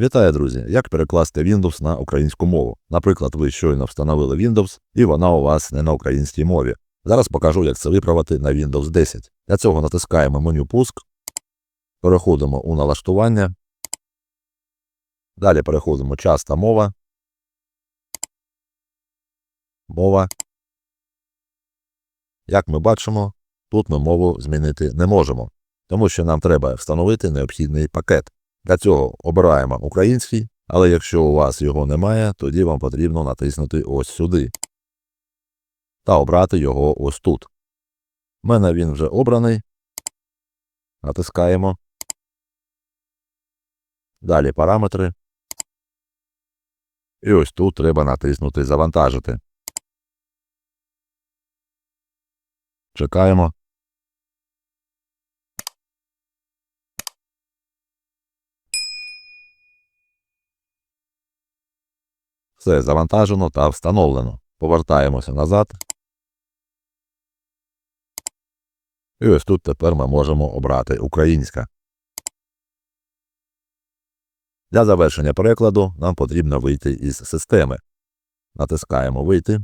Вітаю, друзі! Як перекласти Windows на українську мову? Наприклад, ви щойно встановили Windows, і вона у вас не на українській мові. Зараз покажу, як це виправити на Windows 10. Для цього натискаємо меню Пуск, переходимо у налаштування. Далі переходимо час та мова. Мова. Як ми бачимо, тут ми мову змінити не можемо, тому що нам треба встановити необхідний пакет. Для цього обираємо український, але якщо у вас його немає, тоді вам потрібно натиснути ось сюди та обрати його ось тут. У мене він вже обраний. Натискаємо. Далі параметри. І ось тут треба натиснути Завантажити. Чекаємо. Все завантажено та встановлено. Повертаємося назад. І ось тут тепер ми можемо обрати українська. Для завершення перекладу нам потрібно вийти із системи. Натискаємо Вийти.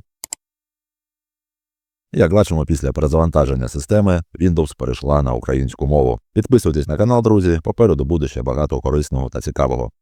Як бачимо, після перезавантаження системи Windows перейшла на українську мову. Підписуйтесь на канал, друзі. Попереду буде ще багато корисного та цікавого.